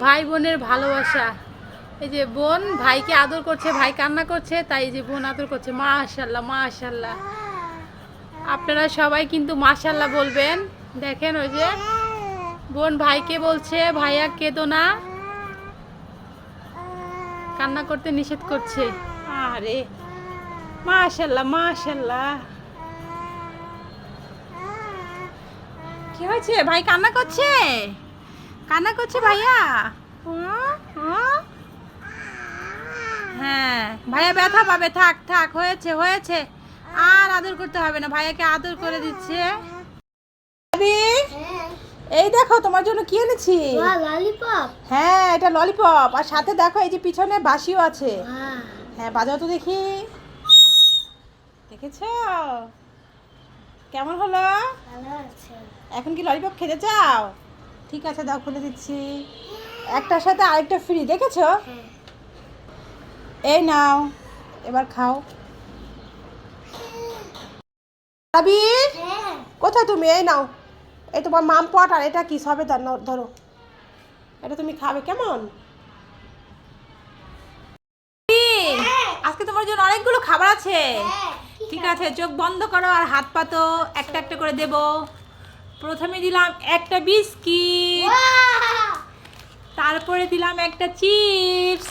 ভাই বোনের ভালোবাসা। এই যে বোন ভাইকে আদর করছে, ভাই কান্না করছে, তাই যে বোন আদর করছে। মাশাল্লাহ মাশাল্লাহ আপনারা সবাই কিন্তু মাশাল্লাহ বলবেন। দেখেন ওই যে বোন ভাইকে বলছে, ভাইয়া, কেঁদো না। কান্না করতে নিষেধ করছে। আরে মাশাল্লাহ মাশাল্লাহ কি হয়েছে? ভাই কান্না করছে? কান্না করছে ভাইয়া। হ্যাঁ ভাইয়া ব্যথা পাবে। থাক থাক হয়েছে হয়েছে। আর আদর করতে হবে না ভাইয়াকে আদর করে দিচ্ছে। এই দেখো তোমার জন্য কি এনেছি? হ্যাঁ এটা ললিপপ আর সাথে দেখো এই যে পিছনে বাঁশিও আছে। হ্যাঁ বাজাও তো দেখি। দেখেছ? কেমন হলো? এখন কি ললিপপ খেতে চাও? ঠিক আছে দাও খুলে দিচ্ছি। একটার সাথে আরেকটা ফ্রি দেখেছ? হ্যাঁ। এই নাও এবার খাও। আবি হ্যাঁ কোথায় তুমি? এই নাও। এই তোমার মাম পট আর এটা কি? সবে ধর- ধরো। এটা তুমি খাবে কেমন? আজকে তোমার জন্য অনেকগুলো খাবার আছে। ঠিক আছে। চোখ বন্ধ করো আর হাত পাতো একটা একটা করে দেব। প্রথমে দিলাম একটা বিস্কিট। তারপরে দিলাম একটা চিপস।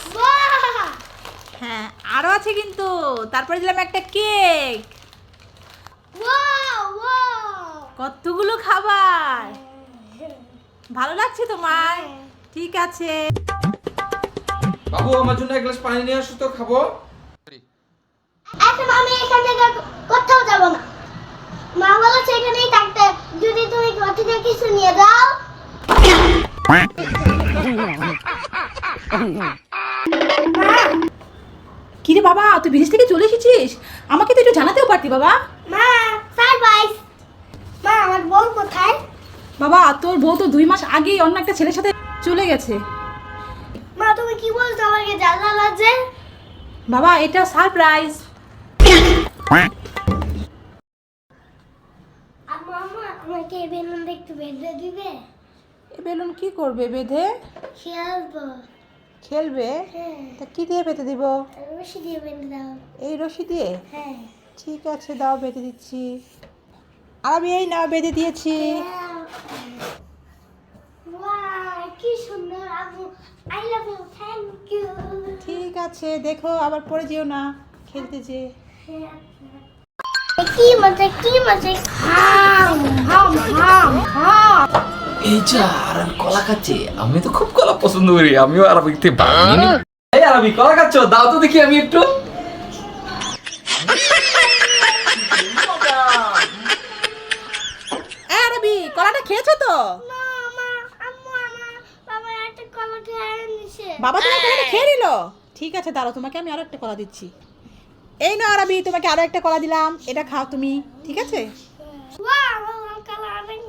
হ্যাঁ আরও আছে কিন্তু। তারপরে দিলাম একটা কেক। কতগুলো খাবার। ভালো লাগছে তোমার? ঠিক আছে। বাবু আমার জন্য এক গ্লাস পানি নিয়ে আসো তো খাব। এখন আমি এখান থেকে কোথাও যাব না মা বলেছে এখানেই থাকতে যদি তুমি কিছু নিয়ে দাও। কিরে বাবা তুই বিদেশ থেকে চলে এসেছিস? আমাকে তো একটু জানাতেও পারতি বাবা। মা সারপ্রাইজ মা আমার বউ কোথায়? বাবা তোর বউ তো দুই মাস আগেই অন্য একটা ছেলের সাথে চলে গেছে। মা তুমি কি বলছো আমাকে জানলা লাগছে বাবা এটা সারপ্রাইজ আমাকে এই বেলুন একটু বেঁধে দিবে? এ বেলুন কি করবে? বেঁধে? খেলব। খেলবে? হ্যাঁ। তা কি দিয়ে বেঁধে দিব? রশি দিয়ে বেঁধে দাও। এই রশি দিয়ে? হ্যাঁ। ঠিক আছে দাও বেঁধে দিচ্ছি। আর আমি এই নাও বেঁধে দিয়েছি। কি সুন্দর আম্মু I love you thank you ঠিক আছে দেখো আবার পড়ে যেও না। খেলতে যে কি মজা কি মজা হাম হাম হাম হাম এই যা কলা খাচ্ছে আমি তো খুব কলা পছন্দ করি আমিও আরবি খেতে পারি এই আরবি কলা খাচ্ছ দাও তো দেখি আমি একটু। আরবি কলাটা খেয়েছো তো? বাবা খেয়ে নিছে। বাবা তোমার কলাটা খেয়ে নিল? ঠিক আছে দাঁড়াও তোমাকে আমি আরও একটা কলা দিচ্ছি। এই না আরবি তোমাকে আরও একটা কলা দিলাম। এটা খাও তুমি ঠিক আছে? আমার কলা অনেক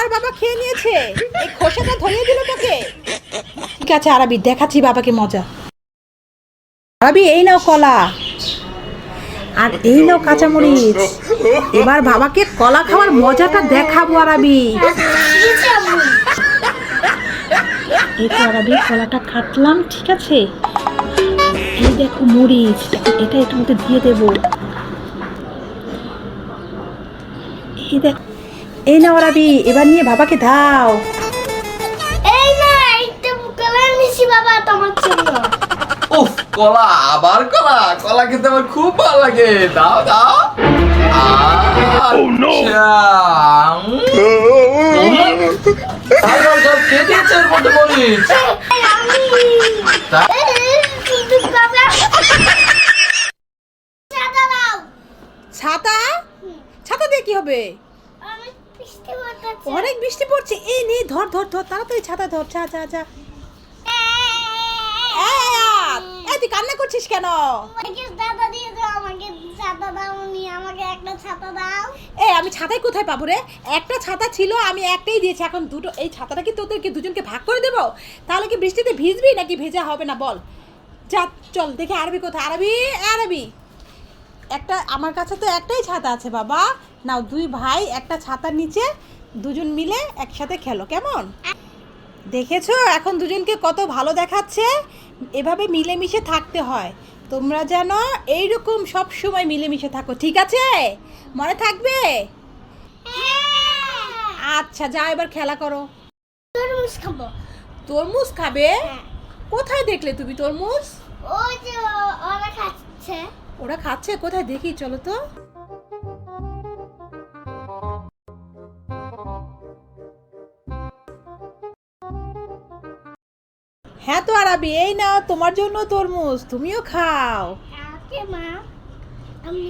আবার বাবা খেয়ে নিয়েছে। এই খোসাটা ধরিয়ে দিল তোকে। ঠিক আছে, আরবি, দেখাচ্ছি বাবাকে মজা। আরবি, এই নাও কলা। আর এই নাও কাঁচামরিচ। এবার বাবাকে কলা খাওয়ার মজাটা দেখাবো, আরবি। তো আরবি, কলাটা কাটলাম, ঠিক আছে। এই দেখো মরিচ এটা একটু মধ্যে দিয়ে দেবো। এই দেখ এই নাও আরবি এবার নিয়ে বাবাকে দাও। এই না একটা কলা নিছি বাবা তোমার জন্য। উফ কলা আবার কলা। কলা খেতে আমার খুব ভালো লাগে। দাও দাও। সাইকেল সব খেয়ে দিয়েছে এর মধ্যে মরিচ। এই আমি তা- এই, কিন্তু বাবা চাঁদা দাও। ছাতা ছাতা দিয়ে কি হবে? অনেক বৃষ্টি পড়ছে। এই নে ধর ধর ধর তাড়াতাড়ি ছাতা ধর যা যা যা। এই তুই কান্না করছিস কেন? এ আমি ছাতাই কোথায় পাবো রে? একটা ছাতা ছিল আমি একটাই দিয়েছি। এখন দুটো এই ছাতাটা কি তোদেরকে দুজনকে ভাগ করে দেবো? তাহলে কি বৃষ্টিতে ভিজবি নাকি ভেজা হবে না বল। যা চল দেখে আরবি কোথায়। আরবি আরবি। একটা আমার কাছে তো একটাই ছাতা আছে বাবা। নাও দুই ভাই একটা ছাতার নিচে দুজন মিলে একসাথে খেলো কেমন? দেখেছ? এখন দুজনকে কত ভালো দেখাচ্ছে। এভাবে মিলেমিশে থাকতে হয়। তোমরা যেন এইরকম সব সময় মিলেমিশে থাকো ঠিক আছে? মনে থাকবে? হ্যাঁ! আচ্ছা যা এবার খেলা করো। তরমুজ খাব। তরমুজ খাবে? হ্যাঁ। কোথায় দেখলে তুমি তরমুজ? ওই যে ওরা খাচ্ছে। ওরা খাচ্ছে? কোথায়? দেখি চলো তো। হ্যাঁ তো আরাবি এই নাও তোমার জন্য তরমুজ তুমিও খাও। মা। আমি